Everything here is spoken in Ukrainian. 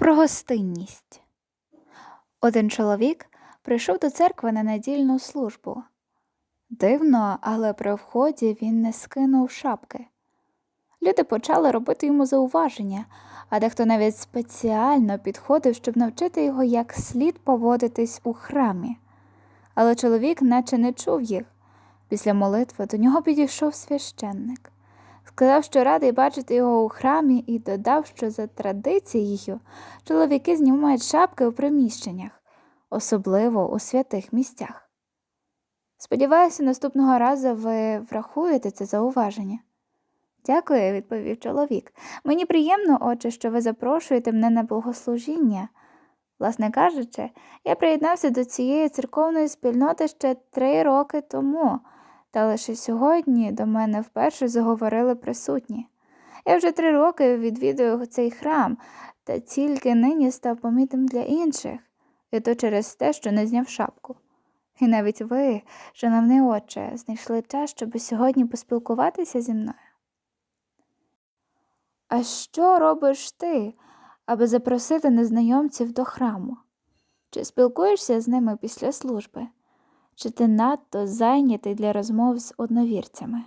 Про гостинність. Один чоловік прийшов до церкви на недільну службу. Дивно, але при вході він не скинув шапки. Люди почали робити йому зауваження, а дехто навіть спеціально підходив, щоб навчити його, як слід поводитись у храмі. Але чоловік наче не чув їх. Після молитви до нього підійшов священник. Сказав, що радий бачити його у храмі, і додав, що за традицією чоловіки знімають шапки у приміщеннях, особливо у святих місцях. Сподіваюся, наступного разу ви врахуєте це зауваження. Дякую, відповів чоловік. Мені приємно, отче, що ви запрошуєте мене на богослужіння. Власне кажучи, я приєднався до цієї церковної спільноти ще три роки тому, та лише сьогодні до мене вперше заговорили присутні. Я вже три роки відвідую цей храм, та тільки нині став помітним для інших, і то через те, що не зняв шапку. І навіть ви, шановний отче, знайшли час, щоб сьогодні поспілкуватися зі мною. А що робиш ти, аби запросити незнайомців до храму? Чи спілкуєшся з ними після служби? Чи ти надто зайнятий для розмов з одновірцями?